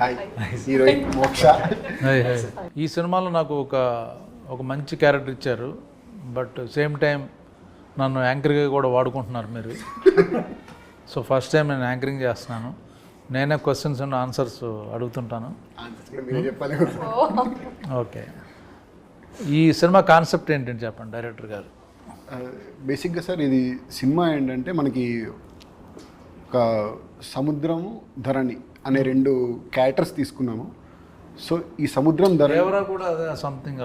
Hi heroine మోక్ష ఈ సినిమాలో నాకు ఒక ఒక మంచి క్యారెక్టర్ ఇచ్చారు. బట్ సేమ్ టైం నన్ను యాంకర్గా కూడా వాడుకుంటున్నారు మీరు. సో ఫస్ట్ టైం నేను యాంకరింగ్ చేస్తున్నాను. నేనే క్వశ్చన్స్ అండ్ ఆన్సర్స్ అడుగుతుంటాను. ఓకే. ఈ సినిమా కాన్సెప్ట్ ఏంటంటే చెప్పండి డైరెక్టర్ గారు? బేసిక్గా సార్ ఇది సినిమా ఏంటంటే మనకి ఒక సముద్రము ధరణి అనే రెండు క్యారెక్టర్స్ తీసుకున్నాము. సో ఈ సముద్రం ధర దేవరా కూడా అదే సంథింగ్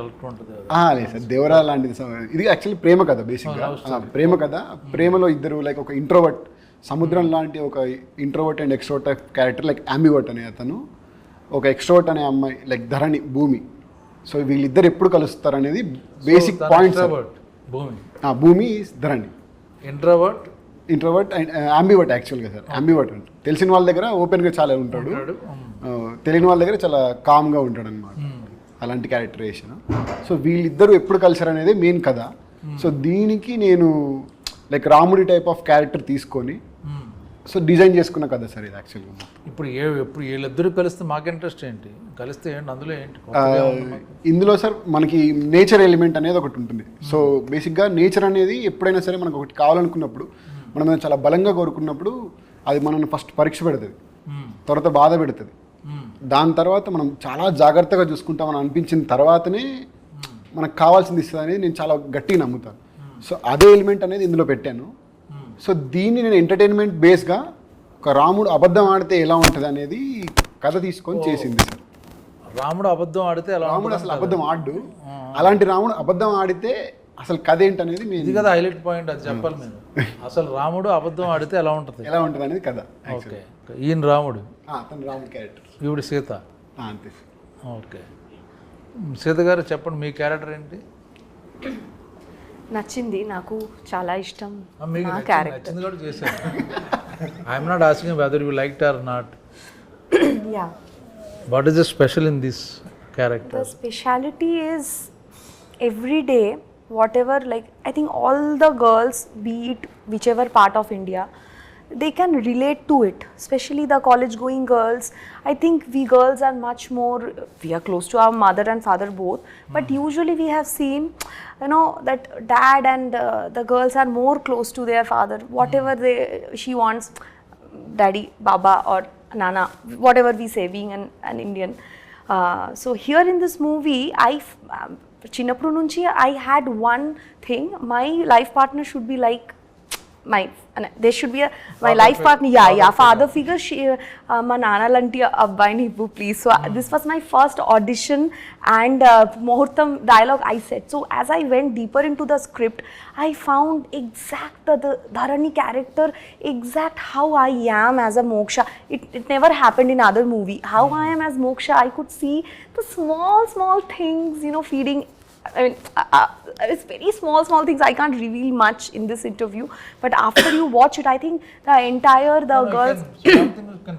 లేదు సార్ దేవరా లాంటిది ఇది యాక్చువల్లీ ప్రేమ కథ బేసిక్గా ప్రేమ కథ. ప్రేమలో ఇద్దరు లైక్ ఒక ఇంట్రోవర్ట్ సముద్రం లాంటి ఒక introvert and extrovert character like ambivert అనే అతను. ఒక ఎక్స్ట్రోవర్ట్ అనే అమ్మాయి లైక్ ధరణి భూమి. సో వీళ్ళిద్దరు ఎప్పుడు కలుస్తారు అనేది బేసిక్ పాయింట్ భూమి. భూమి Dharani. Introvert introvert and ambivert యాక్చువల్గా సార్ అంబివర్ట్ అంటే తెలిసిన వాళ్ళ దగ్గర ఓపెన్గా చాలా ఉంటాడు. ఆ, తెలియని వాళ్ళ దగ్గర చాలా కామ్గా ఉంటాడు అనమాట అలాంటి క్యారెక్టరేషన్ సో వీళ్ళిద్దరూ ఎప్పుడు కలిసారు అనేది మెయిన్ కథ. సో దీనికి నేను లైక్ రాముడి టైప్ ఆఫ్ క్యారెక్టర్ తీసుకొని సో డిజైన్ చేసుకున్న కథ సార్ ఇది యాక్చువల్గా ఇప్పుడు ఏ ఎప్పుడు వీళ్ళిద్దరూ కలిస్తే మాకు ఇంట్రెస్ట్ ఏంటి? కలిస్తే ఏంటి? అందులో ఏంటి? మాకు. ఇందులో సార్ మనకి నేచర్ ఎలిమెంట్ అనేది ఒకటి ఉంటుంది. సో బేసిక్గా నేచర్ అనేది ఎప్పుడైనా సరే మనకు ఒకటి కావాలనుకున్నప్పుడు మనం ఏదైనా చాలా బలంగా కోరుకున్నప్పుడు అది మనల్ని ఫస్ట్ పరీక్ష పెడుతుంది. తర్వాత బాధ పెడుతుంది. దాని తర్వాత మనం చాలా జాగ్రత్తగా చూసుకుంటామని అనిపించిన తర్వాతనే మనకు కావాల్సింది ఇస్తుంది అనేది నేను చాలా గట్టిగా నమ్ముతాను. సో అదే ఎలిమెంట్ అనేది ఇందులో పెట్టాను. సో దీన్ని నేను ఎంటర్టైన్మెంట్ బేస్గా ఒక రాముడు అబద్ధం ఆడితే ఎలా ఉంటుంది అనేది కథ తీసుకొని చేసింది సార్. రాముడు అబద్ధం ఆడితే రాముడు అసలు అబద్ధం ఆడు అలాంటి రాముడు అబద్ధం ఆడితే అసలు కథ ఏంటనేది ఇది మేము కదా హైలైట్ పాయింట్ అది చెప్పాలి మీరు అసలు రాముడు అబద్ధం ఆడితే ఎలా ఉంటుంది? ఎలా ఉంటుంది అనేది కథ ఓకే ఈయన రాముడు. అతను రాముడు క్యారెక్టర్ ఈవిడ సీత. అంతే. ఓకే సీత గారు చెప్పండి మీ క్యారెక్టర్ ఏంటి? నచ్చింది నాకు చాలా ఇష్టం ఆ, మీకు నా క్యారెక్టర్ నచ్చింది కూడా చేశారు. I'm not asking whether you like or not ya what is the special in this character speciality is every day whatever like i think all the girls be it whichever part of india they can relate to it especially the college going girls. I think we girls are much more we are close to our mother and father both but usually we have seen you know that dad and uh, the girls are more close to their father. Whatever they she wants daddy baba or nana whatever we say being an, an indian. Uh, so here in this movie I um, చిన్నప్పుడు నుంచి I had one thing my life partner should be like my there should be a my father life partner. Yeah father yeah father figure, she uh, uh nana lanti abba nibbu please. So mm. this was my first audition and uh, dialogue i said. So as i went deeper into the script i found exact the, the dharani character exact how i am as a moksha. It, it never happened in other movie. How mm. i hmm. am as moksha i could see the small small things you know feeding I mean, uh, uh, it's very small, small things. I can't reveal much in this interview. But after you watch it, I think the entire, the girls. can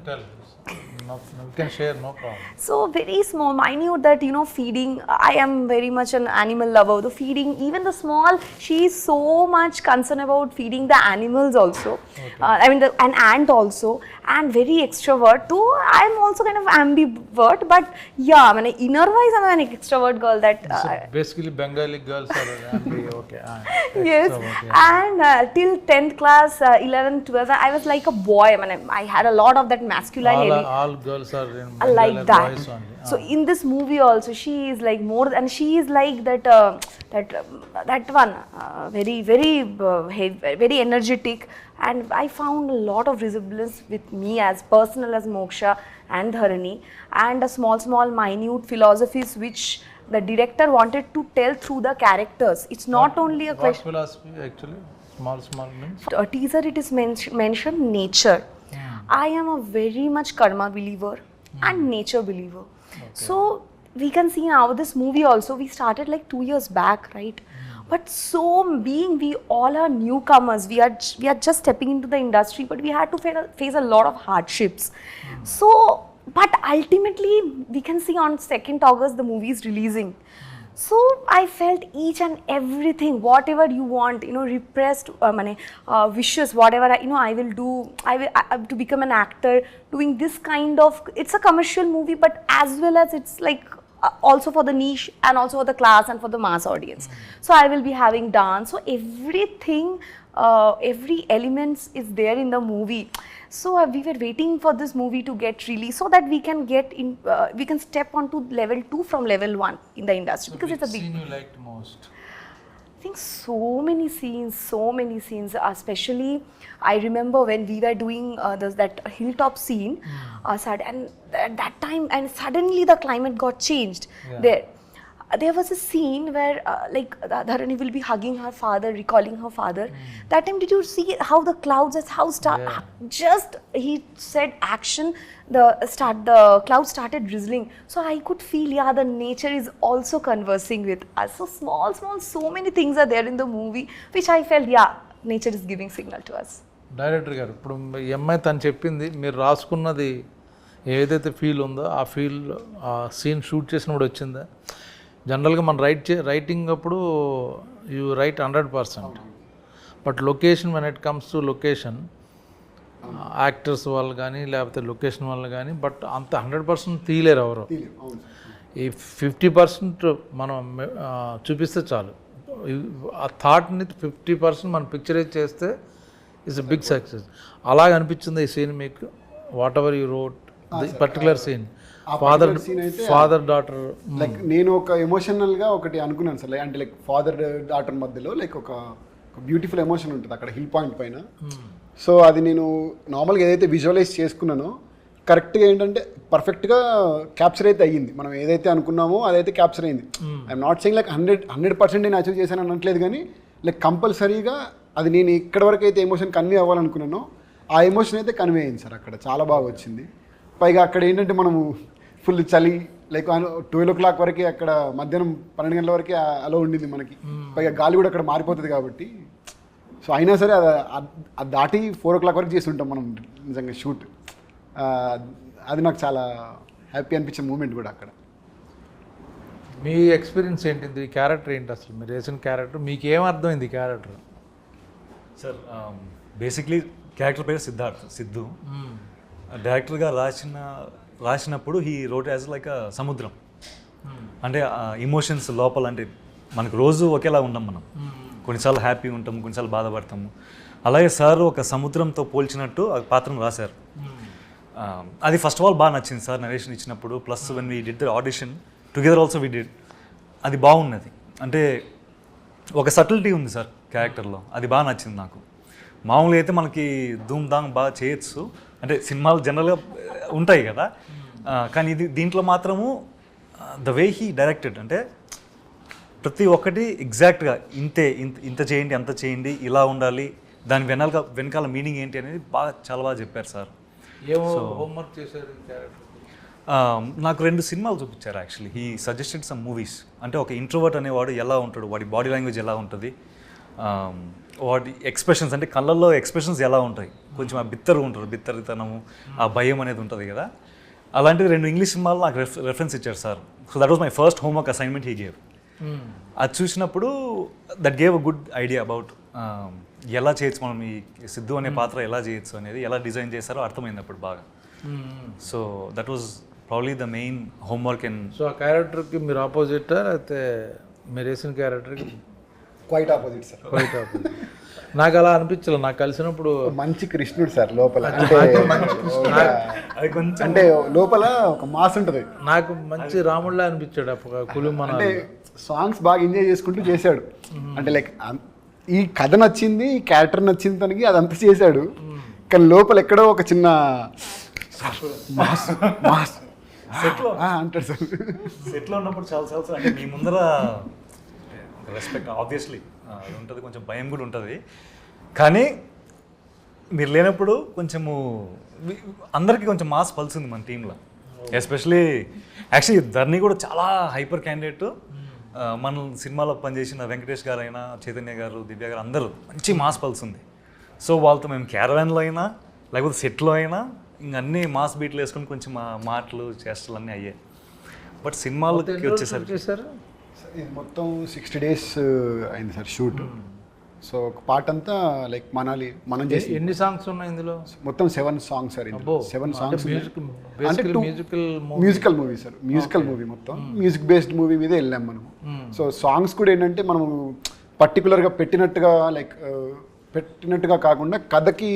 share no problem So very small, minute that you know feeding. I am very much an animal lover. The feeding, even the small, she is so much concerned about feeding the animals also. Uh, I mean, the, an ant also, and very extrovert too. I am also kind of ambivert, but yeah, I mean, inner wise, I'm an extrovert girl. That uh, so basically bengali girls are angry okay ah, yes yeah. and uh, till 10th class uh, 11th 12th i was like a boy i mean I, I had a lot of that masculine all, ele- all girls are in I like that. boys only So in this movie also, she is like more, and she is like that, uh, that, um, that one, uh, very, very, uh, heavy, very energetic, and I found a lot of resemblance with me as personal as Moksha and Dharani, and a small, small, minute philosophies which the director wanted to tell through the characters. It's not only a what question. philosophy actually small small means A teaser, it is men- mentioned nature. I am a very much karma believer and hmm. nature believer. So we can see now this movie also. We started like two years back, right? Hmm. But so being we all are newcomers, we are we are just stepping into the industry, but we had to face a, face a lot of hardships. Hmm. So, but ultimately we can see on second August the movie is releasing. So I felt each and everything, whatever you want, you know, repressed uh, money, uh, wishes, whatever I, you know, I will do. I will I, I- to become an actor, doing this kind of. It's a commercial movie, but as well as it's like uh, also for the niche and also for the class and for the mass audience. So I will be having dance. So everything, uh, every element is there in the movie. So uh, we were waiting for this movie to get released so that we can get in uh, we can step onto level 2 from level 1 in the industry because it's a big scene you liked most? I think so many scenes so many scenes uh, especially i remember when we were doing uh, that hilltop scene hmm. uh, and at that time and suddenly the climate got changed yeah. there. There was a scene where, uh, like, Dha- Dharani will be hugging her father, recalling her father. That time, did you see how the clouds, how star, Yeah. just he said action the start the clouds started drizzling so i could feel yeah the nature is also conversing with us so small small so many things are there in the movie which i felt yeah nature is giving signal to us director గారు ఇప్పుడు ఈ అమ్మాయి తను చెప్పింది మీరు రాసుకున్నది ఏదైతే feel ఉందో ఆ ఫీల్ ఆ సీన్ షూట్ చేసినప్పుడు వచ్చిందా జనరల్గా మనం రైట్ చే రైటింగ్ అప్పుడు you write hundred percent. But location when it comes to location actors వాళ్ళు కానీ లేకపోతే లొకేషన్ వాళ్ళు కానీ బట్ అంత హండ్రెడ్ పర్సెంట్ తీయలేరు ఎవరు. ఈ ఫిఫ్టీ పర్సెంట్ మనం చూపిస్తే చాలు. ఆ థాట్ని ఫిఫ్టీ పర్సెంట్ మనం పిక్చరైజ్ చేస్తే ఇట్స్ బిగ్ సక్సెస్ అలాగ అనిపించింది ఈ సీన్ మీకు whatever you wrote particular scene father father daughter like నేను ఒక ఎమోషనల్గా ఒకటి అనుకున్నాను సార్. లైక్ అంటే లైక్ ఫాదర్ డాటర్ మధ్యలో లైక్ ఒక బ్యూటిఫుల్ ఎమోషన్ ఉంటుంది అక్కడ హిల్ పాయింట్ పైన. సో అది నేను నార్మల్గా ఏదైతే విజువలైజ్ చేసుకున్నానో కరెక్ట్గా ఏంటంటే పర్ఫెక్ట్గా క్యాప్చర్ అయితే అయ్యింది. మనం ఏదైతే అనుకున్నామో అదైతే క్యాప్చర్ అయింది I'm not saying like hundred hundred percent నేను అచీవ్ చేశాను అనట్లేదు కానీ లైక్ కంపల్సరీగా అది నేను ఎక్కడ వరకు అయితే ఎమోషన్ కన్వే అవ్వాలనుకున్నానో ఆ ఎమోషన్ అయితే కన్వే అయింది సార్ అక్కడ. చాలా బాగా వచ్చింది. పైగా అక్కడ ఏంటంటే మనము ఫుల్ చలి లైక్ ట్వెల్వ్ ఓ క్లాక్ వరకే అక్కడ మధ్యాహ్నం పన్నెండు గంటల వరకే అలా ఉండింది మనకి. పైగా గాలి కూడా అక్కడ మారిపోతుంది కాబట్టి. సో అయినా సరే అది అది దాటి ఫోర్ ఓ క్లాక్ వరకు చేసి ఉంటాం మనం నిజంగా షూట్ అది నాకు చాలా హ్యాపీ అనిపించే మూమెంట్ కూడా అక్కడ. మీ ఎక్స్పీరియన్స్ ఏంటిది క్యారెక్టర్ ఏంటి అసలు? మీరు వేసిన క్యారెక్టర్ మీకు ఏం అర్థమైంది క్యారెక్టర్ సార్ బేసిక్లీ క్యారెక్టర్ పేరు సిద్ధార్థ్ సిద్ధు. డైరెక్టర్గా రాసిన రాసినప్పుడు హీ రోట్ యాజ్ లైక్ సముద్రం. అంటే ఇమోషన్స్ లోపల అంటే మనకు రోజు ఒకేలా ఉండం మనం. కొన్నిసార్లు హ్యాపీ ఉంటాం కొన్నిసార్లు బాధపడతాము. అలాగే సార్ ఒక సముద్రంతో పోల్చినట్టు ఆ పాత్రను రాశారు. ఆ, అది ఫస్ట్ ఆఫ్ ఆల్ బాగా నచ్చింది సార్ నరేషన్ ఇచ్చినప్పుడు. Plus when we did the audition together also we did అది బాగున్నది. అంటే ఒక సటిల్టీ ఉంది సార్ క్యారెక్టర్లో అది బాగా నచ్చింది నాకు. మామూలుగా అయితే మనకి ధూమ్ ధామ్ బాగా చేయొచ్చు. అంటే సినిమాలు జనరల్గా ఉంటాయి కదా. కానీ ఇది దీంట్లో మాత్రము ద వే హీ డైరెక్టెడ్. అంటే ప్రతి ఒక్కటి ఎగ్జాక్ట్గా ఇంతే ఇంత ఇంత చేయండి అంత చేయండి ఇలా ఉండాలి. దాని వెనక వెనకాల మీనింగ్ ఏంటి అనేది బాగా చాలా బాగా చెప్పారు సార్. హోంవర్క్ చేశారు నాకు రెండు సినిమాలు చూపించారు actually. He suggested some movies. అంటే ఒక ఇంట్రోవర్ట్ అనేవాడు ఎలా ఉంటాడు వాడి బాడీ లాంగ్వేజ్ ఎలా ఉంటుంది వాడి ఎక్స్ప్రెషన్స్ అంటే కళ్ళల్లో ఎక్స్ప్రెషన్స్ ఎలా ఉంటాయి? కొంచెం ఆ బిత్తరు ఉంటారు బిత్తరితనము ఆ భయం అనేది ఉంటుంది కదా? అలాంటిది రెండు ఇంగ్లీష్ సినిమాలు నాకు రెఫ్ రెఫరెన్స్ ఇచ్చారు sir. So that was my first homework assignment he gave అది చూసినప్పుడు that gave a good idea about ఎలా చేయొచ్చు మనం ఈ సిద్ధు అనే పాత్ర ఎలా చేయొచ్చు అనేది ఎలా డిజైన్ చేశారో అర్థమైంది అప్పుడు బాగా. So that was probably the main homework and so ఆ క్యారెక్టర్కి మీరు ఆపోజిటా లేకపోతే మీరు వేసిన క్యారెక్టర్కి quite opposite sir quite opposite నాకు అలా అనిపించలేదు. నాకు కలిసినప్పుడు మంచి కృష్ణుడు సార్ లోపల. అంటే ఒక- అది కొంచెం అంటే లోపల ఒక మాస్ ఉంటుంది. నాకు మంచి రాముడిలా అనిపించాడు అప్పుడు కులుమన అంటే సాంగ్స్ బాగా ఎంజాయ్ చేసుకుంటూ చేశాడు. అంటే లైక్ ఈ కథ నచ్చింది ఈ క్యారెక్టర్ నచ్చింది తనకి అదంతా చేశాడు. కానీ లోపల ఎక్కడో ఒక చిన్న మాస్ మాస్. ఆ, అంటాడు సార్ సెట్లో ఉన్నప్పుడు చాలా చాలా అంటే మీ ముందర రెస్పెక్ట్ ఆబ్వియస్లీ అది ఉంటుంది కొంచెం భయం కూడా ఉంటుంది. కానీ మీరు లేనప్పుడు కొంచెము అందరికీ కొంచెం మాస్ పల్స్ ఉంది మన టీంలో ఎస్పెషలీ యాక్చువల్లీ ధర్ని కూడా చాలా హైపర్ క్యాండిడేట్ మన సినిమాలో పనిచేసిన వెంకటేష్ గారు అయినా చైతన్య గారు దివ్య గారు అందరూ మంచి మాస్ పల్స్ ఉంది సో వాళ్ళతో మేము క్యారవాన్లో అయినా లేకపోతే సెట్లో అయినా ఇంక అన్ని మాస్ బీట్లు వేసుకొని కొంచెం మా మాటలు చేష్టలు అన్నీ అయ్యాయి. బట్ సినిమాలకి వచ్చేసరికి ఇది మొత్తం సిక్స్టీ డేస్ అయింది సార్ షూట్ సో ఒక పాట అంతా లైక్ మనాలి మనం చేసి ఎన్ని సాంగ్స్ ఉన్నాయి ఇందులో? మొత్తం seven songs sir seven songs musical movie sir. Musical movie మొత్తం. మ్యూజిక్ బేస్డ్ మూవీ మీదే వెళ్ళాం మనం సో సాంగ్స్ కూడా ఏంటంటే మనము పర్టికులర్గా పెట్టినట్టుగా లైక్ పెట్టినట్టుగా కాకుండా కథకి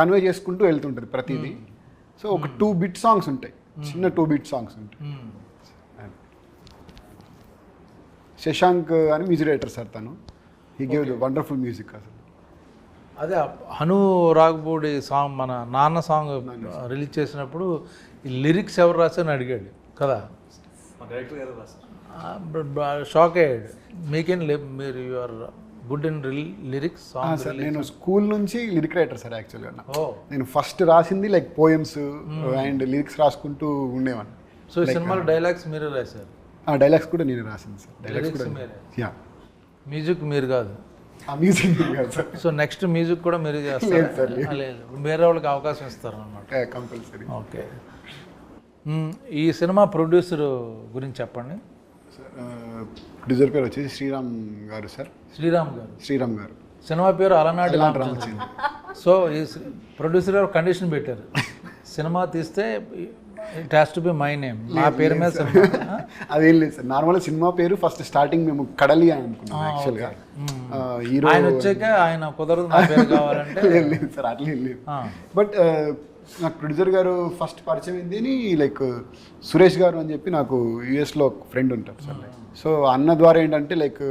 కన్వే చేసుకుంటూ వెళ్తుంటుంది ప్రతిదీ. సో ఒక టూ బిట్ సాంగ్స్ ఉంటాయి. చిన్న టూ బిట్ సాంగ్స్ ఉంటాయి. శశాంక్ అని మ్యూజిక్ డైరెక్టర్ సార్ తను. He gave the wonderful music అసలు. అదే హను రాఘపూడి సాంగ్ మన నాన్న సాంగ్ రిలీజ్ చేసినప్పుడు ఈ లిరిక్స్ ఎవరు రాశారని అడిగాడు. కదా? మా డైరెక్టర్ గారు రాశారు. షాక్ అయ్యాడు. మీకేం లే మీరు you're good in lyrics song sir నేను స్కూల్ నుంచి లిరిక్ రైటర్ సార్ యాక్చువల్గా ఓ. నేను ఫస్ట్ రాసింది లైక్ పోయమ్స్ అండ్ లిరిక్స్ రాసుకుంటూ ఉండేవాడిని సో ఈ సినిమాలో డైలాగ్స్ మీరే రాశారు? ఆ డైలాగ్స్ కూడా నేను రాసింది సార్. డైలాగ్స్ కూడా మీరే? యా. మ్యూజిక్ మీరు కాదు. ఆ మ్యూజిక్ కాదు సార్. సో నెక్స్ట్ మ్యూజిక్ కూడా మీరే లేదు సార్, చేస్తారు లేదు. వేరే వాళ్ళకి అవకాశం ఇస్తారు అన్నమాట కంపల్సరీ. ఓకే. ఈ సినిమా ప్రొడ్యూసర్ గురించి చెప్పండి. ప్రొడ్యూసర్ పేరు వచ్చేసి శ్రీరామ్ గారు సార్. శ్రీరామ్ గారు. శ్రీరామ్ గారు. సినిమా పేరు అలనాటి సో ఈ ప్రొడ్యూసర్ గారు కండిషన్ పెట్టారు. సినిమా తీస్తే it has to be my name నా పేరు మీద అదేం లేదు సార్. నార్మల్ సినిమా పేరు ఫస్ట్ స్టార్టింగ్ మేము కడలి అని అనుకున్నాం యాక్చువల్గా హీరో ఆయన వచ్చాక ఆయన కుదరదు నా పేరు కావాలంటే. లేదు లేదు సార్ అట్లా లేదు. బట్ నాకు ప్రొడ్యూసర్ గారు ఫస్ట్ పరిచయం ఏంది అని లైక్ సురేష్ గారు అని చెప్పి నాకు యూఎస్లో ఒక ఫ్రెండ్ ఉంటారు సార్ సో అన్న ద్వారా ఏంటంటే లైక్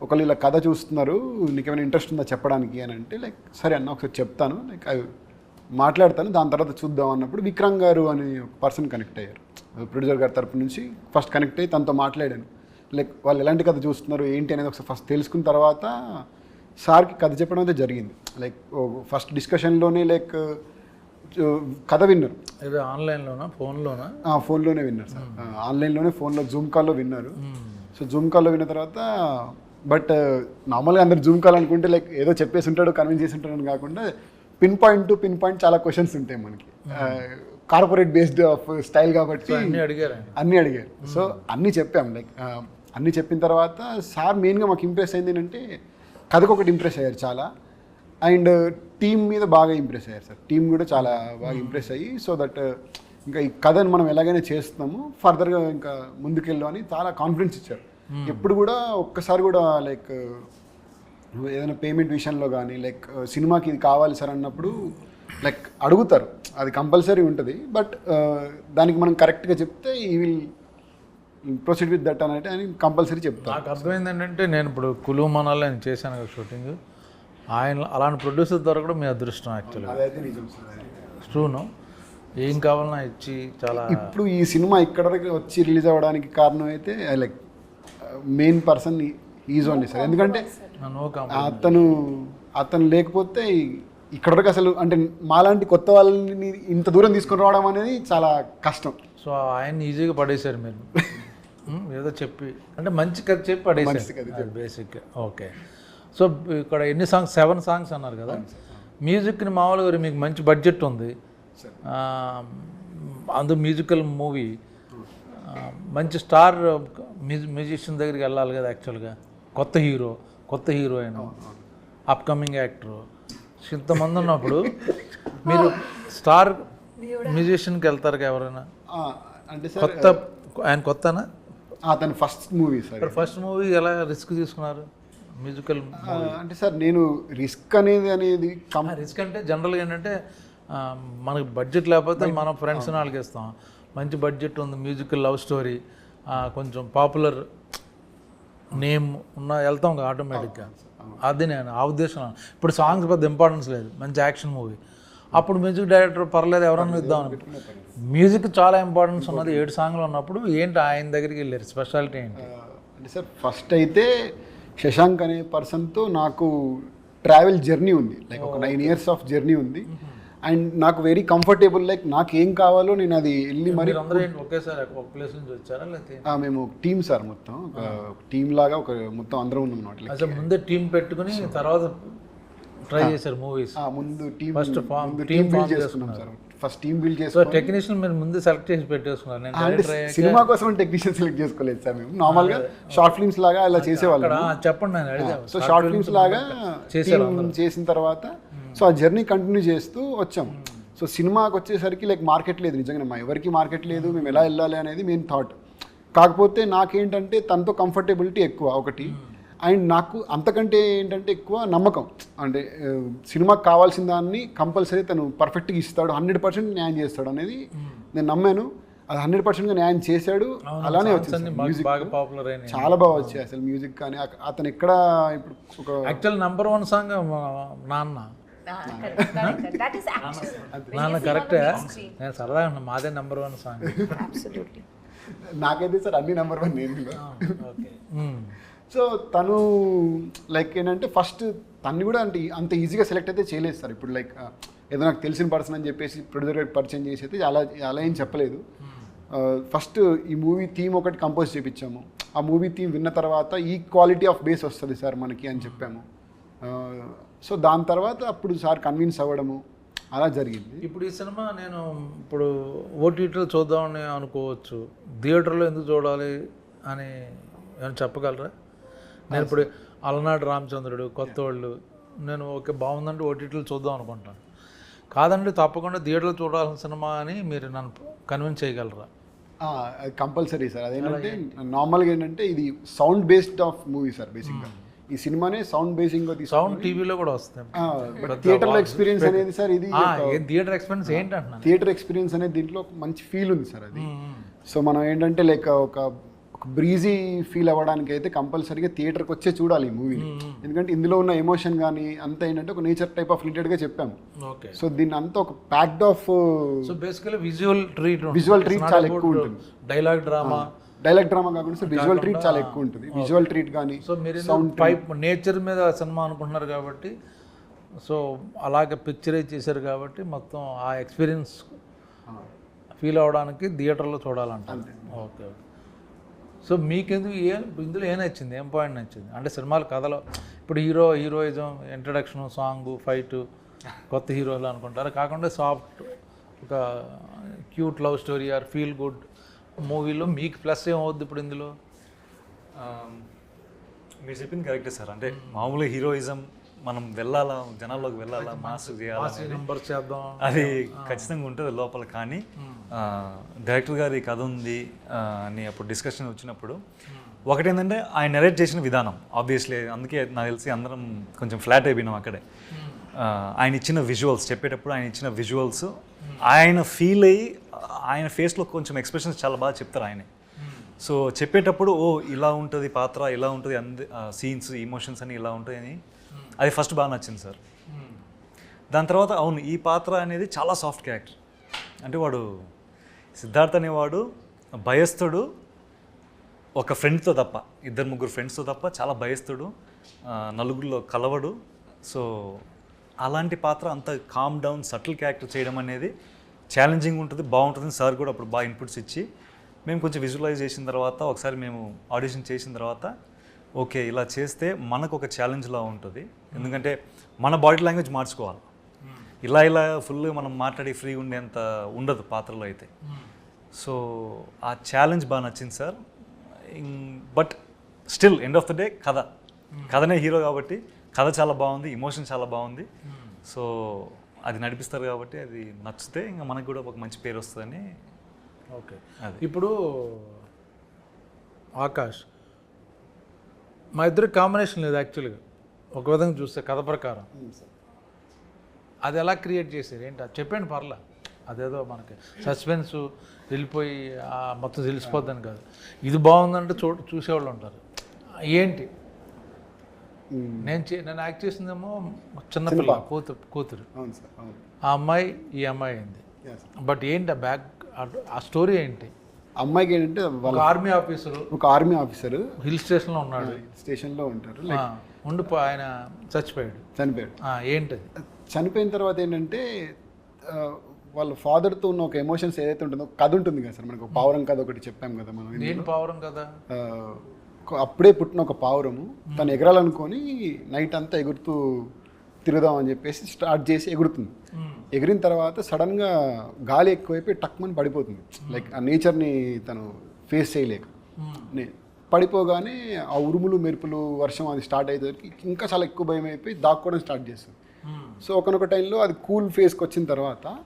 ఒకళ్ళు ఇలా కథ చూస్తున్నారు నీకు ఏమైనా ఇంట్రెస్ట్ ఉందా చెప్పడానికి అని అంటే లైక్ సరే అన్న ఒకసారి చెప్తాను లైక్ మాట్లాడతాను దాని తర్వాత చూద్దాం అన్నప్పుడు విక్రమ్ గారు అని ఒక పర్సన్ కనెక్ట్ అయ్యారు. ప్రొడ్యూసర్ గారి తరపు నుంచి ఫస్ట్ కనెక్ట్ అయ్యి తనతో మాట్లాడాను. లైక్ వాళ్ళు ఎలాంటి కథ చూస్తున్నారు ఏంటి అనేది ఒకసారి ఫస్ట్ తెలుసుకున్న తర్వాత సార్కి కథ చెప్పడం అయితే జరిగింది. లైక్ ఫస్ట్ డిస్కషన్లోనే లైక్ కథ విన్నారు. ఆన్లైన్లోనా ఫోన్లోనా ఫోన్లోనే విన్నారు సార్. ఆన్లైన్లోనే ఫోన్లో జూమ్ కాల్లో విన్నారు. సో జూమ్ కాల్లో విన్న తర్వాత బట్ నార్మల్గా అందరు జూమ్ కాల్ అనుకుంటే లైక్ ఏదో చెప్పేసి ఉంటాడు కన్విన్స్ చేసి ఉంటాడు అని కాకుండా pin point to pin point చాలా క్వశ్చన్స్ ఉంటాయి మనకి. కార్పొరేట్ బేస్డ్ ఆఫ్ స్టైల్ కాబట్టి అన్నీ అడిగారు ఆయన. అన్నీ అడిగారు. సో అన్నీ చెప్పాం లైక్ అన్నీ చెప్పిన తర్వాత సార్ మెయిన్గా మాకు ఇంప్రెస్ అయింది ఏంటంటే కథకు ఒకటి ఇంప్రెస్ అయ్యారు చాలా. అండ్ టీమ్ మీద బాగా ఇంప్రెస్ అయ్యారు సార్. టీం కూడా చాలా బాగా ఇంప్రెస్ అయ్యి సో దట్ ఇంకా ఈ కథను మనం ఎలాగైనా చేస్తున్నాము ఫర్దర్గా ఇంకా ముందుకెళ్ళు అని చాలా కాన్ఫిడెన్స్ ఇచ్చారు. ఎప్పుడు కూడా ఒక్కసారి కూడా లైక్ ఏదైనా పేమెంట్ విషయంలో కానీ లైక్ సినిమాకి ఇది కావాలి సార్ అన్నప్పుడు లైక్ అడుగుతారు. అది కంపల్సరీ ఉంటుంది. బట్ దానికి మనం కరెక్ట్గా చెప్తే ఈ విల్ ప్రొసీడ్ విత్ దట్ అనేది అని కంపల్సరీ చెప్తాను నాకు అర్థమైంది ఏంటంటే నేను ఇప్పుడు కులు మనాలి నేను చేశాను కదా షూటింగ్ ఆయన అలాంటి ప్రొడ్యూసర్ దొరకడం మీ అదృష్టం యాక్చువల్గా అదైతే నిజం ట్రూను ఏం కావాలన్నా ఇచ్చి చాలా ఇప్పుడు ఈ సినిమా ఇక్కడ వచ్చి రిలీజ్ అవ్వడానికి కారణం అయితే like main person is only sir ఎందుకంటే అతను అతను లేకపోతే ఇక్కడ వరకు అసలు అంటే మాలాంటి కొత్త వాళ్ళని ఇంత దూరం తీసుకొని రావడం అనేది చాలా కష్టం. సో ఆయన్ని ఈజీగా పడేశారు మీరు. ఏదో చెప్పి అంటే మంచి కథ చెప్పి పడేశారు. Basic okay. సో ఇక్కడ ఎన్ని సాంగ్స్ సెవెన్ సాంగ్స్ అన్నారు కదా. మ్యూజిక్ని మామూలుగా మీకు మంచి బడ్జెట్ ఉంది. అందు మ్యూజికల్ మూవీ మంచి స్టార్ మ్యూజి మ్యూజిషియన్ దగ్గరికి వెళ్ళాలి కదా యాక్చువల్గా కొత్త హీరో కొత్త హీరోయిన్ అప్కమింగ్ యాక్టర్ ఇంతమంది ఉన్నప్పుడు మీరు స్టార్ మ్యూజిషియన్కి వెళ్తారు ఎవరైనా? అంటే కొత్త ఆయన కొత్తనా? అతను first movie sir. First movie ఎలా రిస్క్ తీసుకున్నారు? మ్యూజికల్ అంటే సార్ నేను రిస్క్ అనేది అనేది రిస్క్ అంటే జనరల్గా ఏంటంటే మనకి బడ్జెట్ లేకపోతే మనం ఫ్రెండ్స్ వాళ్ళకి ఇస్తాం మంచి బడ్జెట్ ఉంది మ్యూజికల్ లవ్ స్టోరీ కొంచెం పాపులర్ నేమ్ ఉన్న వెళ్తాం కదా ఆటోమేటిక్గా అది నేను ఆ ఉద్దేశం ఇప్పుడు సాంగ్స్ పెద్ద ఇంపార్టెన్స్ లేదు. మంచి యాక్షన్ మూవీ అప్పుడు మ్యూజిక్ డైరెక్టర్ పర్లేదు ఎవరన్నా ఇద్దాం మ్యూజిక్ చాలా ఇంపార్టెన్స్ ఉన్నది. ఏడు సాంగ్లు ఉన్నప్పుడు ఏంటి ఆయన దగ్గరికి వెళ్ళారు? స్పెషాలిటీ ఏంటి? అంటే సార్ ఫస్ట్ అయితే శశాంక్ అనే పర్సన్తో నాకు ట్రావెల్ జర్నీ ఉంది. లైక్ ఒక నైన్ ఇయర్స్ ఆఫ్ జర్నీ ఉంది. అండ్ నాకు వెరీ కంఫర్టబుల్ లైక్ నాకు ఏం కావాలో నేను అది వెళ్ళి మరి ఒకేసారి ఒక ప్లేస్ నుంచి వచ్చారా లేకపోతే? మేము టీమ్ సార్ మొత్తం. ఒక టీమ్ లాగా ఒక మొత్తం అందరం ఉన్నాం అసలు ముందే టీం పెట్టుకుని తర్వాత ట్రై చేశారు మూవీస్ ఆ, ముందు ముందు team టీమ్ form బిల్డ్ చేసుకున్నాం sir first team build so చేసుకొని టెక్నీషియన్ మీరు ముందు సెలెక్ట్ చేసి పెట్టేసుకున్నారు. నేను సినిమా కోసం టెక్నీషియన్ సెలెక్ట్ చేసుకోలేదు సార్ మేము. నార్మల్గా షార్ట్ ఫిల్మ్స్ లాగా అలా చేసేవాళ్ళం. చెప్పండి నేను సో షార్ట్ ఫిల్మ్స్ లాగా చేసిన తర్వాత సో ఆ జర్నీ కంటిన్యూ చేస్తూ వచ్చాం. సో సినిమాకి వచ్చేసరికి లైక్ మార్కెట్ లేదు నిజంగా మా ఎవరికి మార్కెట్ లేదు మేము ఎలా వెళ్ళాలి అనేది మెయిన్ థాట్. కాకపోతే నాకేంటంటే తనతో కంఫర్టబిలిటీ ఎక్కువ ఒకటి. అండ్ నాకు అంతకంటే ఏంటంటే ఎక్కువ నమ్మకం. అంటే సినిమాకి కావాల్సిన దాన్ని కంపల్సరీ తను పర్ఫెక్ట్గా ఇస్తాడు హండ్రెడ్ పర్సెంట్ న్యాయం చేస్తాడు అనేది నేను నమ్మాను. అది హండ్రెడ్ పర్సెంట్గా న్యాయం చేశాడు. అలానే వచ్చింది మ్యూజిక్ బాగా పాపులర్ చాలా బాగా వచ్చాయి అసలు మ్యూజిక్ కానీ. అతను ఎక్కడ ఇప్పుడు ఒక యాక్చువల్ నంబర్ వన్ సాంగ్ నాన్న. నాన్న కరెక్టే నేను ఉన్నా. మాదే నెంబర్ వన్ సాంగ్. నాకైతే సార్ అన్ని నెంబర్ వన్ నేను ఓకే. సో తను లైక్ ఏంటంటే ఫస్ట్ తన్ని కూడా అంటే అంత ఈజీగా సెలెక్ట్ అయితే చేయలేదు సార్. ఇప్పుడు లైక్ ఏదో నాకు తెలిసిన పర్సన్ అని చెప్పేసి ప్రొడ్యూసర్ గారికి పరిచయం చేసి అయితే అలా అలా ఏం చెప్పలేదు. ఫస్ట్ ఈ మూవీ థీమ్ ఒకటి కంపోజ్ చేయించాము ఆ మూవీ థీమ్ విన్న తర్వాత ఈ క్వాలిటీ ఆఫ్ బేస్ వస్తుంది సార్ మనకి అని చెప్పాము. సో దాని తర్వాత అప్పుడు సార్ కన్విన్స్ అవ్వడము అలా జరిగింది. ఇప్పుడు ఈ సినిమా నేను ఇప్పుడు ఓటీటీలో చూద్దామని అనుకోవచ్చు. థియేటర్లో ఎందుకు చూడాలి అని ఏమైనా చెప్పగలరా? నేను ఇప్పుడు అలనాడు రామచంద్రుడు కొత్త వాళ్ళు నేను ఓకే బాగుందంటే ఓటీటీలో చూద్దాం అనుకుంటాను. కాదండి తప్పకుండా థియేటర్లో చూడాల్సిన సినిమా అని మీరు నన్ను కన్విన్స్ చేయగలరా? Compulsory sir. అదేంటంటే నార్మల్గా ఏంటంటే ఇది sound based of movie sir బేసిక్గా. ఈ సినిమానే సౌండ్ బేసింగ్గా తీసుకు సౌండ్ టీవీలో కూడా వస్తాయి. థియేటర్లో ఎక్స్పీరియన్స్ అనేది సార్ ఇది థియేటర్ ఎక్స్పీరియన్స్ ఏంటి అంటున్నాను? థియేటర్ ఎక్స్పీరియన్స్ అనేది దీంట్లో మంచి ఫీల్ ఉంది సార్ అది. సో మనం ఏంటంటే లైక్ ఒక బ్రీజీ ఫీల్ అవ్వడానికి అయితే కంపల్సరీగా థియేటర్కి వచ్చే చూడాలి ఈ మూవీని ఎందుకంటే ఇందులో ఉన్న ఎమోషన్ కానీ అంతా ఏంటంటే ఒక నేచర్ టైప్ ఆఫ్ రిలేటెడ్గా చెప్పాము సో దీన్ని అంతా ఒక packed of so basically visual treat Visual treat చాలా ఎక్కువ ఉంటుంది. డైలాగ్ డ్రామా డైలాగ్ డ్రామా కాకుండా సార్ విజువల్ ట్రీట్ చాలా ఎక్కువ ఉంటుంది. విజువల్ ట్రీట్ కానీ సో మీరు పైప్ నేచర్ మీద సినిమా అనుకుంటున్నారు కాబట్టి సో అలాగే పిక్చరైజ్ చేశారు కాబట్టి మొత్తం ఆ ఎక్స్పీరియన్స్ ఫీల్ అవడానికి థియేటర్లో చూడాలంటారు. ఓకే ఓకే సో మీకెందుకు ఏ ఇందులో ఏం నచ్చింది? ఏం పాయింట్ నచ్చింది? అంటే సినిమాల కథలో ఇప్పుడు hero heroism introduction song fight కొత్త హీరోలు అనుకుంటారు. కాకుండా సాఫ్ట్ ఒక cute love story or feel good మూవీలో మీకు ప్లస్ ఏమవుద్ది ఇప్పుడు ఇందులో? మీరు చెప్పింది కరెక్టే సార్. అంటే మామూలుగా హీరోయిజం మనం వెళ్ళాలా జనాల్లోకి వెళ్ళాలా మాస్ చేయాలా అది ఖచ్చితంగా ఉంటుంది లోపల. కానీ డైరెక్టర్ గారి కథ ఉంది అని అప్పుడు డిస్కషన్ వచ్చినప్పుడు ఒకటేంటంటే ఆయన నెరేట్ చేసిన విధానం ఆబ్వియస్లీ అందుకే నాకు తెలిసి అందరం కొంచెం ఫ్లాట్ అయిపోయినాం అక్కడే. ఆయన ఇచ్చిన విజువల్స్ చెప్పేటప్పుడు ఆయన ఇచ్చిన విజువల్స్ ఆయన ఫీల్ అయ్యి ఆయన ఫేస్లో కొంచెం ఎక్స్ప్రెషన్స్ చాలా బాగా చెప్తారు ఆయనే. సో చెప్పేటప్పుడు ఓ ఇలా ఉంటుంది పాత్ర ఇలా ఉంటుంది అంది సీన్స్ ఇమోషన్స్ అని ఇలా ఉంటాయి అని అది ఫస్ట్ బాగా నచ్చింది సార్. దాని తర్వాత అవును ఈ పాత్ర అనేది చాలా సాఫ్ట్ క్యారెక్టర్ అంటే వాడు సిద్ధార్థ్ అనేవాడు భయస్థుడు ఒక ఫ్రెండ్తో తప్ప ఇద్దరు ముగ్గురు ఫ్రెండ్స్తో తప్ప చాలా భయస్థుడు నలుగురిలో కలవడు. సో అలాంటి పాత్ర అంత కామ్ డౌన్ సటిల్ క్యారెక్టర్ చేయడం అనేది ఛాలెంజింగ్ ఉంటుంది బాగుంటుంది సార్ కూడా అప్పుడు బాగా ఇన్పుట్స్ ఇచ్చి మేము కొంచెం విజువలైజ్ చేసిన తర్వాత ఒకసారి మేము ఆడిషన్ చేసిన తర్వాత ఓకే ఇలా చేస్తే మనకు ఒక ఛాలెంజ్లా ఉంటుంది. ఎందుకంటే మన బాడీ లాంగ్వేజ్ మార్చుకోవాలి. ఇలా ఇలా ఫుల్గా మనం మాట్లాడి ఫ్రీ ఉండేంత ఉండదు పాత్రలో అయితే. సో ఆ ఛాలెంజ్ బాగా నచ్చింది sir. But still end of the day కథ. కథనే హీరో కాబట్టి కథ చాలా బాగుంది ఇమోషన్ చాలా బాగుంది. సో అది నడిపిస్తారు కాబట్టి అది నచ్చితే ఇంకా మనకు కూడా ఒక మంచి పేరు వస్తుందని ఓకే. అది. ఇప్పుడు ఆకాష్ మా ఇద్దరు కాంబినేషన్ లేదు యాక్చువల్గా ఒక విధంగా చూస్తే కథ ప్రకారం. అది ఎలా క్రియేట్ చేశారు? ఏంటి? అది చెప్పండి పర్లా. అదేదో మనకి సస్పెన్స్ వెళ్ళిపోయి ఆ మొత్తం తెలిసిపోద్దని కాదు. ఇది బాగుందంటే చూ చూసేవాళ్ళు ఉంటారు. ఏంటి? నేను చే నేను యాక్ట్ చేసిందేమో చిన్నపిల్ల కూతురు కూతురు. అవును సార్ అవును. ఆ అమ్మాయి ఈ అమ్మాయి అయింది. బట్ ఏంటి ఆ బ్యాక్ ఆ స్టోరీ ఏంటి? అమ్మాయికి ఏంటంటే ఒక వాళ్ళ ఆర్మీ ఆఫీసరు. ఒక ఆర్మీ ఆఫీసర్. హిల్ స్టేషన్లో ఉన్నాడు. స్టేషన్లో ఉంటారు. ఆ, ఉండిపో ఆయన చచ్చిపోయాడు. చనిపోయాడు. ఏంటది? చనిపోయిన తర్వాత ఏంటంటే వాళ్ళ ఫాదర్తో ఉన్న ఒక ఎమోషన్స్ ఏదైతే ఉంటుందో కథ ఉంటుంది కదా సార్ మనకు ఒక పావురం కథ ఒకటి చెప్పాం కదా మనం ఏంటి పావురం కదా అప్పుడే పుట్టిన ఒక పావురము. తను ఎగరాలనుకొని నైట్ అంతా ఎగురుతూ తిరుగుదాం అని చెప్పేసి స్టార్ట్ చేసి ఎగురుతుంది. ఎగిరిన తర్వాత సడన్గా గాలి ఎక్కువైపోయి టక్మని పడిపోతుంది. లైక్ ఆ నేచర్ని తను ఫేస్ చేయలేక. నే- పడిపోగానే ఆ ఉరుములు మెరుపులు వర్షం అది స్టార్ట్ అయ్యేసరికి ఇంకా చాలా ఎక్కువ భయం అయిపోయి దాక్కోవడం స్టార్ట్ చేస్తుంది. సో ఒకనొక టైంలో అది కూల్ ఫేస్కి వచ్చిన తర్వాత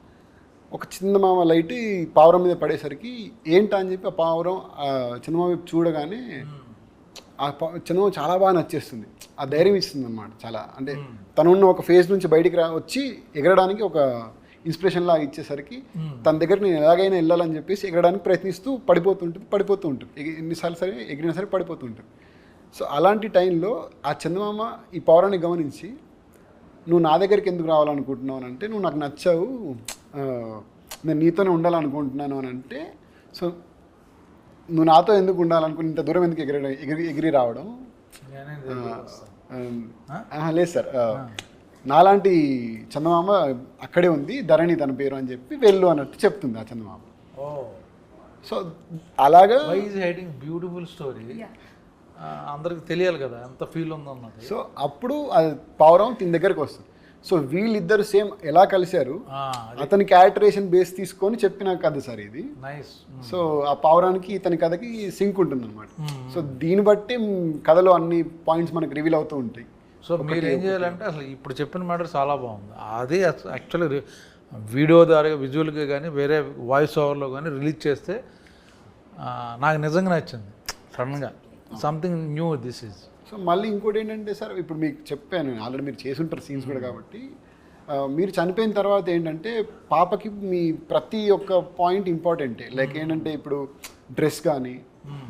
ఒక చందమామ లైట్ ఈ పావురం మీద పడేసరికి ఏంటా అని చెప్పి ఆ పావురం వైపు చూడగానే ఆ ప- చందమామ చాలా బాగా నచ్చేస్తుంది. ఆ ధైర్యం ఇస్తుంది అనమాట చాలా. అంటే తనున్న ఒక ఫేజ్ నుంచి బయటికి రా వచ్చి ఎగరడానికి ఒక ఇన్స్పిరేషన్ లాగా ఇచ్చేసరికి తన దగ్గర నేను ఎలాగైనా వెళ్ళాలని చెప్పేసి ఎగరడానికి ప్రయత్నిస్తూ పడిపోతుంటుంది పడిపోతూ ఉంటుంది. ఎగి- ఎన్నిసార్లు సరే ఎగిరినా సరే పడిపోతూ ఉంటుంది. సో అలాంటి టైంలో ఆ చందమామ ఈ పౌరాన్ని గమనించి నువ్వు నా దగ్గరికి ఎందుకు రావాలనుకుంటున్నావు? అని అంటే నువ్వు నాకు నచ్చావు నేను నీతోనే ఉండాలనుకుంటున్నాను అని అంటే సో నువ్వు నాతో ఎందుకు ఉండాలనుకుని ఇంత దూరం ఎందుకు ఎగిరి ఎగిరి ఎగిరి రావడం? ఆ, ఆ, లేదు సార్ ఆ, నాలాంటి చందమామ అక్కడే ఉంది ధరణి తన పేరు అని చెప్పి వెళ్ళు అన్నట్టు చెప్తుంది ఆ చందమామ. ఓ. సో అలాగా why is hiding beautiful story అందరికి తెలియాలి కదా ఎంత ఫీల్ ఉందన్నది. సో అప్పుడు అది పావురం తిన దగ్గరికి వస్తుంది. సో వీళ్ళిద్దరు సేమ్ ఎలా కలిశారు? అతని క్యారెక్టరేషన్ బేస్ తీసుకొని చెప్పిన కథ సార్ ఇది. నైస్. సో ఆ పావురానికి ఇతని కథకి సింక్ ఉంటుంది అనమాట సో దీన్ని బట్టి కథలో అన్ని పాయింట్స్ మనకు రివీల్ అవుతూ ఉంటాయి. సో మీరు ఏం చేయాలంటే అసలు ఇప్పుడు చెప్పిన మ్యాటర్ చాలా బాగుంది. అదే యాక్చువల్లీ వీడియో ద్వారా విజువల్గా కానీ వేరే వాయిస్ ఓవర్లో కానీ రిలీజ్ చేస్తే నాకు నిజంగా నచ్చింది. సడన్గా. Something new this is so మళ్ళీ ఇంకోటి ఏంటంటే సార్ ఇప్పుడు మీకు చెప్పాను ఆల్రెడీ మీరు చేసుంటారు సీన్స్ కూడా కాబట్టి. ఆ, మీరు చనిపోయిన తర్వాత ఏంటంటే పాపకి మీ ప్రతి ఒక్క పాయింట్ ఇంపార్టెంటే లైక్ ఏంటంటే ఇప్పుడు డ్రెస్ కానీ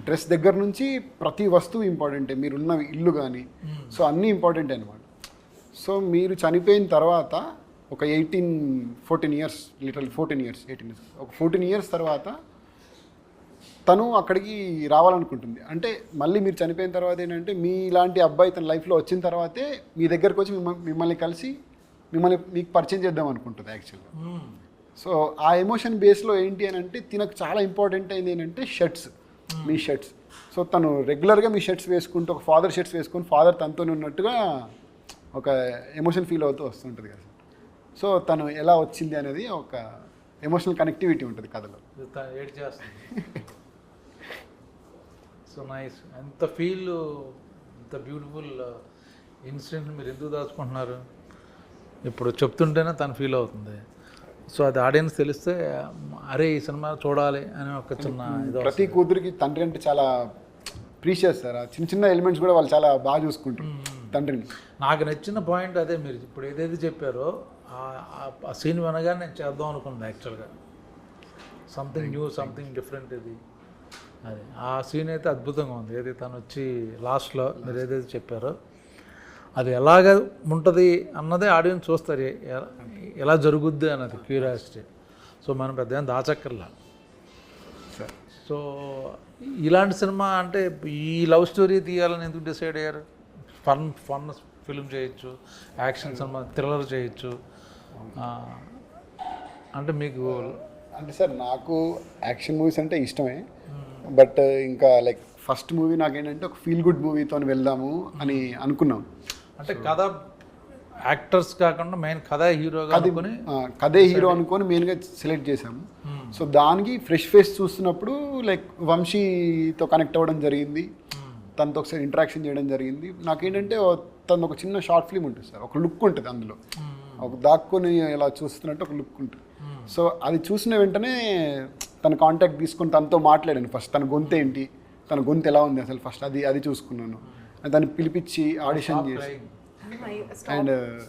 డ్రెస్ దగ్గర నుంచి ప్రతి వస్తువు ఇంపార్టెంటే మీరున్న ఇల్లు కానీ సో అన్నీ ఇంపార్టెంటే అనమాట సో మీరు చనిపోయిన తర్వాత ఒక eighteen fourteen years literal fourteen years eighteen years ఒక ఫోర్టీన్ ఇయర్స్ తర్వాత తను అక్కడికి రావాలనుకుంటుంది. అంటే మళ్ళీ మీరు చనిపోయిన తర్వాత ఏంటంటే మీలాంటి అబ్బాయి తన లైఫ్లో వచ్చిన తర్వాతే మీ దగ్గరకు వచ్చి మిమ్మల్ని కలిసి మిమ్మల్ని మీకు పరిచయం చేద్దాం అనుకుంటుంది యాక్చువల్గా. సో ఆ ఎమోషన్ బేస్లో ఏంటి అని అంటే తినకు చాలా ఇంపార్టెంట్ అయింది ఏంటంటే షర్ట్స్. మీ షర్ట్స్. సో తను రెగ్యులర్గా మీ షర్ట్స్ వేసుకుంటూ ఒక ఫాదర్ షర్ట్స్ వేసుకొని ఫాదర్ తనతో ఉన్నట్టుగా ఒక ఎమోషన్ ఫీల్ అవుతూ వస్తుంటుంది కదా సో తను ఎలా వచ్చింది అనేది ఒక ఎమోషనల్ కనెక్టివిటీ ఉంటుంది కథలో. So nice. ఎంత ఫీల్ ఎంత బ్యూటిఫుల్ ఇన్సిడెంట్ మీరు ఎందుకు దాచుకుంటున్నారు? ఇప్పుడు చెప్తుంటేనే తను ఫీల్ అవుతుంది. సో అది ఆడియన్స్ తెలిస్తే అరే ఈ సినిమా చూడాలి అని ఒక చిన్న ఇది ప్రతి కూతురికి తండ్రి అంటే చాలా ప్రీషియస్ సార్. ఆ చిన్న చిన్న ఎలిమెంట్స్ కూడా వాళ్ళు చాలా బాగా చూసుకుంటారు తండ్రిని. నాకు నచ్చిన పాయింట్ అదే మీరు ఇప్పుడు ఏదైతే చెప్పారో ఆ సీన్ వినగానే నేను చేద్దాం అనుకున్నాను యాక్చువల్గా. సంథింగ్ న్యూ సంథింగ్ డిఫరెంట్ ఇది. అది. ఆ సీన్ అయితే అద్భుతంగా ఉంది. ఏది తను వచ్చి లాస్ట్లో మీరు ఏదైతే చెప్పారో. అది ఎలాగ ఉంటుంది అన్నదే ఆడియన్స్ చూస్తారు. ఎలా- జరుగుద్ది అన్నది క్యూరియాసిటీ. సో మనం పెద్ద దాచక్కర్లా. సో ఇలాంటి సినిమా అంటే ఈ లవ్ స్టోరీ తీయాలని ఎందుకు డిసైడ్ అయ్యారు? ఫన్ ఫన్ ఫిల్మ్ చేయొచ్చు యాక్షన్ సినిమా థ్రిల్లర్ చేయొచ్చు. అంటే మీకు అంటే సార్ నాకు యాక్షన్ మూవీస్ అంటే ఇష్టమే. బట్ ఇంకా లైక్ ఫస్ట్ మూవీ నాకేంటంటే ఒక ఫీల్ గుడ్ మూవీతో వెళ్దాము అని అనుకున్నాం. అంటే కథ యాక్టర్స్ కాకుండా మెయిన్ కథ అనుకుని ఆ, కథే హీరో అనుకొని మెయిన్గా సెలెక్ట్ చేశాము. సో దానికి ఫ్రెష్ ఫేస్ చూస్తున్నప్పుడు లైక్ వంశీతో కనెక్ట్ అవ్వడం జరిగింది. తనతో ఒకసారి ఇంటరాక్షన్ చేయడం జరిగింది. నాకేంటంటే తను ఒక చిన్న షార్ట్ ఫిల్మ్ ఉంటుంది సార్. ఒక లుక్ ఉంటుంది అందులో. ఒక దాక్కుని ఇలా చూస్తున్నట్టు ఒక లుక్ ఉంటుంది. సో అది చూసిన వెంటనే తన కాంటాక్ట్ తీసుకొని తనతో మాట్లాడాను. ఫస్ట్ తన గొంతు ఏంటి? తన గొంతు ఎలా ఉంది అసలు? ఫస్ట్ అది అది చూసుకున్నాను. దాన్ని పిలిపించి ఆడిషన్ చేసి అండ్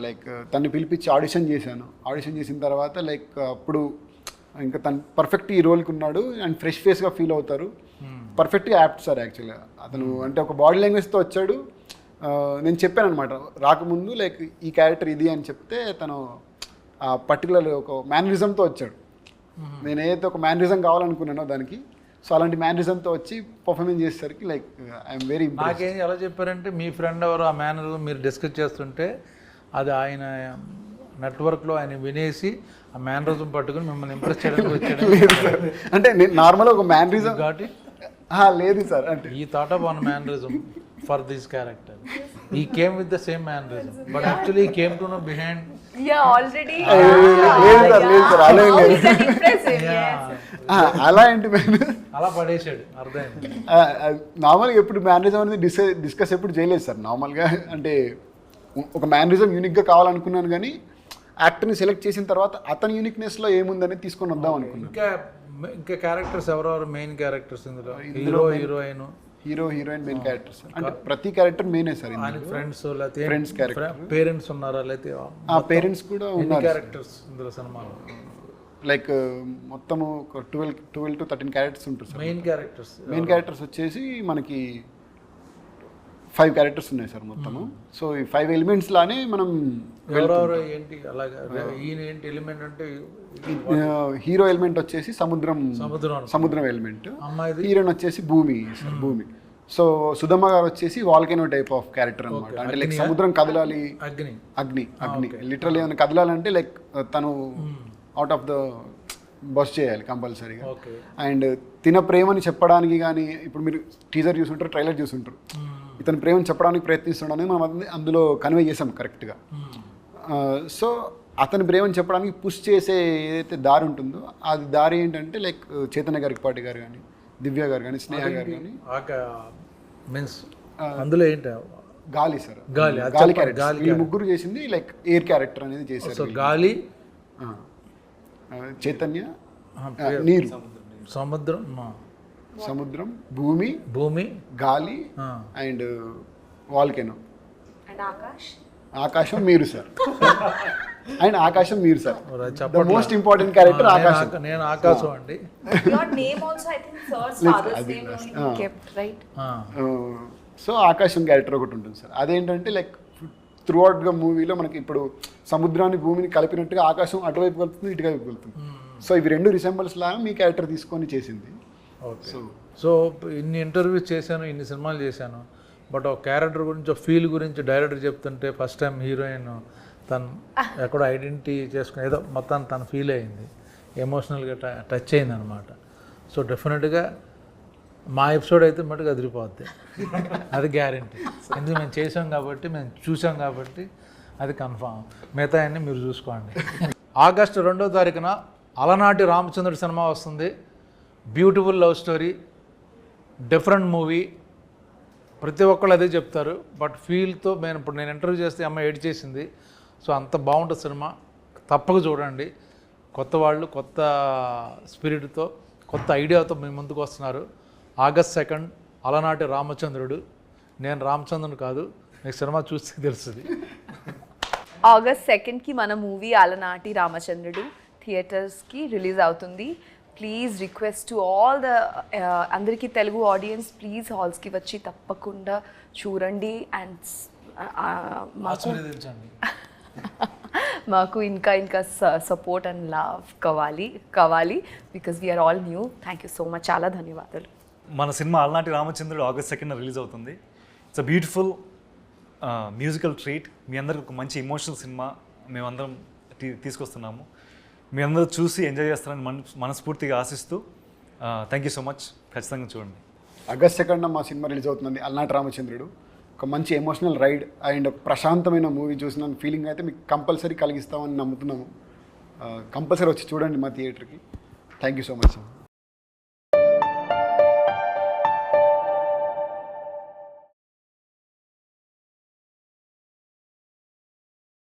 లైక్ తను పిలిపించి ఆడిషన్ చేశాను. ఆడిషన్ చేసిన తర్వాత లైక్ అప్పుడు ఇంకా తను పర్ఫెక్ట్ ఈ రోల్కి ఉన్నాడు అండ్ ఫ్రెష్ ఫేస్గా ఫీల్ అవుతారు. పర్ఫెక్ట్గా యాప్ట్ సార్ యాక్చువల్గా అతను అంటే ఒక బాడీ లాంగ్వేజ్తో వచ్చాడు. ఆ, నేను చెప్పాను అనమాట రాకముందు లైక్ ఈ క్యారెక్టర్ ఇది అని చెప్తే తను ఆ పర్టికులర్ ఒక మేనరిజంతో వచ్చాడు. నేను ఏదైతే ఒక మేనరిజం కావాలనుకున్నానో దానికి. సో అలాంటి మేనరిజంతో వచ్చి పర్ఫార్మెన్స్ చేసేసరికి లైక్ ఐఎమ్ వెరీ నాకేం ఎలా చెప్పారంటే మీ ఫ్రెండ్ ఎవరు ఆ మేనర్ మీరు డిస్కస్ చేస్తుంటే అది ఆయన నెట్వర్క్లో ఆయన వినేసి ఆ మేనరిజం పట్టుకుని మిమ్మల్ని ఇంప్రెస్ చేయడానికి వచ్చాడు అంటే నేను నార్మల్ ఒక మ్యానరిజం కాబట్టి లేదు సార్ అంటే ఈ thought of one mannerism for this character ఈ came with the same mannerism but actually came to no behind అలా ఏంటి అలా నార్మల్గా ఎప్పుడు మేనరిజం అనేది డిస్కస్ డిస్కస్ ఎప్పుడు చేయలేదు సార్. నార్మల్గా అంటే ఒక మేనరిజం యూనిక్గా కావాలనుకున్నాను కానీ యాక్టర్ని సెలెక్ట్ చేసిన తర్వాత అతని యూనిక్నెస్లో ఏముందని తీసుకొని వద్దాం అనుకున్నాను. ఇంకా ఇంకా క్యారెక్టర్స్ ఎవరెవరు మెయిన్ క్యారెక్టర్స్ ఇందులో? Hero heroine hero heroine main character sir అంటే ప్రతి క్యారెక్టర్ మెయినే సార్ ఫ్రెండ్స్ లేకపోతే Friends character. పేరెంట్స్ ఉన్నారా? లేకపోతే ఆ పేరెంట్స్ కూడా ఉన్నారు క్యారెక్టర్స్ ఇందులో సినిమాలో? లైక్ మొత్తము ఒక twelve twelve to thirteen characters ఉంటారు sir main characters main characters వచ్చేసి మనకి ఫైవ్ క్యారెక్టర్స్ ఉన్నాయి సార్ మొత్తము. సో ఈ ఫైవ్ ఎలిమెంట్స్ లానే మనం ఏంటి అలాగా? ఈయన ఏంటి ఎలిమెంట్ అంటే హీరో ఎలిమెంట్ వచ్చేసి సముద్రం సముద్రం ఎలిమెంట్ హీరోయిన్ వచ్చేసి భూమి సార్ భూమి. సో సుధమ్మ గారు వచ్చేసి వాల్కెనో టైప్ ఆఫ్ క్యారెక్టర్ అనమాట అంటే లైక్ సముద్రం కదలాలి. అగ్ని. అగ్ని అగ్ని. లిటరల్ ఏమైనా కదలాలంటే లైక్ తను అవుట్ ఆఫ్ ద బస్ చేయాలి కంపల్సరీగా. అండ్ తిన ప్రేమని చెప్పడానికి కానీ ఇప్పుడు మీరు టీజర్ చూసుంటారు ట్రైలర్ చూసుంటారు. ఇతని ప్రేమని చెప్పడానికి ప్రయత్నిస్తున్నాడని మనం అది- అందులో కన్వే చేసాం కరెక్ట్గా సో అతని ప్రేమని చెప్పడానికి పుష్ చేసే ఏదైతే దారి ఉంటుందో అది దారి ఏంటంటే లైక్ చైతన్య గారికి పాటి గారు కానీ దివ్య గారు కానీ స్నేహ గారు కానీ మీన్స్ అందులో ఏంటి? గాలి సార్. గాలి, గాలి క్యారెక్టర్ గాలి వీళ్ళు ముగ్గురు చేసింది లైక్ ఎయిర్ క్యారెక్టర్ అనేది చేశారు సో. గాలి చైతన్య నీరు. సముద్రం సముద్రం భూమి భూమి గాలి. And volcano? ఆకాశం మీరు సార్ అండ్ ఆకాశం మీరు sir the. Most important character ఆకాశం ఆక- నేను ఆకాశం అండి Your name also, I think, sir's Let's- father's అది name last. only Ah. kept, right? ఆ, సో ఆకాశం క్యారెక్టర్ ఒకటి ఉంటుంది సార్ అదేంటంటే లైక్ త్రూ అవుట్గా మూవీలో మనకి ఇప్పుడు సముద్రాన్ని భూమిని కలిపినట్టుగా ఆకాశం అటువైపు వెళ్తుంది ఇటువైపు వెళ్తుంది సో ఇవి రెండు రిసెంబల్స్ లాగా మీ క్యారెక్టర్ తీసుకొని చేసింది సో సో ఇన్ని ఇంటర్వ్యూస్ చేశాను ఇన్ని సినిమాలు చేశాను. బట్ ఒక క్యారెక్టర్ గురించి ఒక ఫీల్ గురించి డైరెక్టర్ చెప్తుంటే ఫస్ట్ టైం హీరోయిన్ తను ఎక్కడో ఐడెంటిటీ చేసుకుని ఏదో మొత్తం తను ఫీల్ అయింది. ఎమోషనల్గా టచ్ అయింది అనమాట సో డెఫినెట్గా మా ఎపిసోడ్ అయితే మటుకు అదిరిపోద్ది. అది గ్యారంటీ ఎందుకు మేము చేసాం కాబట్టి మేము చూసాం కాబట్టి అది కన్ఫామ్ మిగతా అన్ని మీరు చూసుకోండి. ఆగస్టు రెండో తారీఖున అలనాటి రామచంద్రుడి సినిమా వస్తుంది. Beautiful love story different movie ప్రతి ఒక్కళ్ళు అదే చెప్తారు. బట్ ఫీల్తో నేను ఇప్పుడు నేను ఇంటర్వ్యూ చేస్తే అమ్మ అమ్మాయి ఎడిట్ చేసింది. సో అంత బాగుంటుంది సినిమా. తప్పక చూడండి. కొత్త వాళ్ళు కొత్త స్పిరిట్తో కొత్త ఐడియాతో మీ ముందుకు వస్తున్నారు. ఆగస్ట్ సెకండ్ అలనాటి రామచంద్రుడు. నేను రామచంద్రుడు కాదు మీకు సినిమా చూస్తే తెలుస్తుంది. ఆగస్ట్ సెకండ్కి మన మూవీ అలనాటి రామచంద్రుడు థియేటర్స్కి రిలీజ్ అవుతుంది. Please request to all the అందరికీ తెలుగు ఆడియన్స్ ప్లీజ్ హాల్స్కి వచ్చి తప్పకుండా చూడండి అండ్ మాకు ఆశీర్వదించండి మాకు ఇంకా ఇంకా సపోర్ట్ అండ్ లవ్ కావాలి కావాలి because we are all new thank you so much చాలా ధన్యవాదాలు. మన cinema Alanati Ramachandrudu August second release అవుతుంది. It's a beautiful musical treat మీ అందరికి ఒక మంచి ఎమోషనల్ సినిమా. మేమందరం తీసుకొస్తున్నాము. మీ అందరూ చూసి ఎంజాయ్ చేస్తారని మన మనస్ఫూర్తిగా ఆశిస్తూ థ్యాంక్ యూ సో మచ్ ఖచ్చితంగా చూడండి. ఆగస్ట్ సెకండ్ మా సినిమా రిలీజ్ అవుతుంది అల్నాటి రామచంద్రుడు. ఒక మంచి ఎమోషనల్ రైడ్ అండ్ ఒక ప్రశాంతమైన మూవీ చూసిన ఫీలింగ్ అయితే మీకు కంపల్సరీ కలిగిస్తామని నమ్ముతున్నాము. కంపల్సరీ వచ్చి చూడండి మా థియేటర్కి థ్యాంక్ యూ సో మచ్